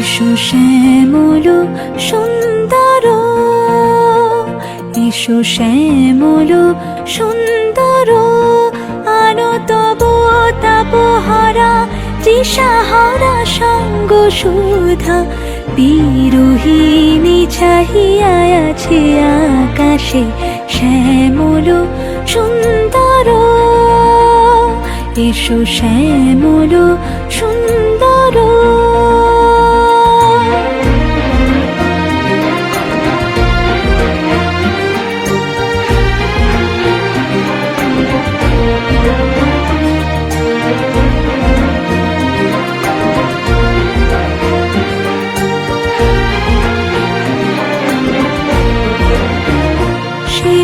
এসো শ্যামল সুন্দর। এসো শ্যামল সুন্দর। আনো তব তাপহারা তৃষাহারা সঙ্গ সুধা। বিরোহিণী চাহিয়া আছে আকাশে শ্যামল সুন্দর। এসো শ্যামল সুন্দর।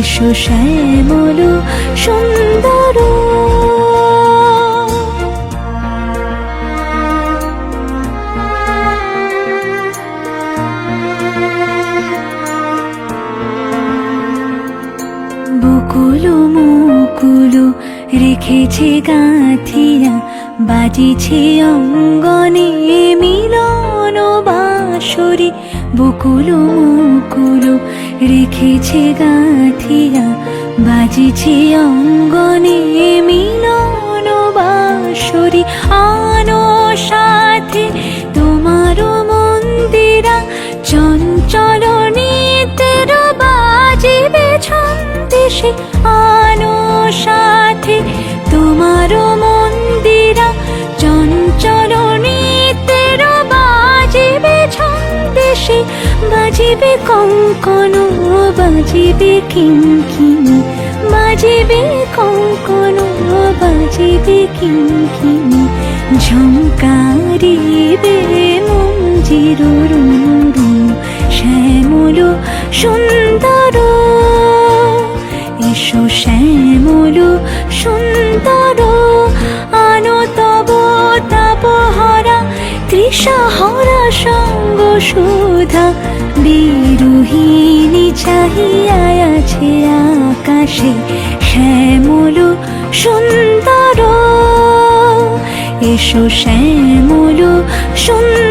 এসো সুন্দর। বকুল মুকুল রেখেছে গাঁথিয়া বাজিছে অঙ্গনে মিলন। বাঁশরি বকুল মুকুল রেখেছে গাঁথিয়া, বাজিছে অঙ্গনে মিলন বাঁশরি। আনো সাথে তোমার মন্দিরা, চঞ্চল নিতের বাজিবে ছন্দেশে আনো সাথে ছন্দেশে বাজিবে কঙ্কন বাজিবে কিঙ্কিনি বাজিবে কঙ্কন বাজিবে কিঙ্কিনি ঝঙ্কারিবে মঞ্জির শ্যামল সুন্দর। এসো শ্যামল সুন্দর, আনো তব তাপহরা, তৃষাহরা সঙ্গ সুধা বিরুহিনী চাহিয়া আছে আকাশে শ্যামল সুন্দর। এসো শ্যামল সুন্দর।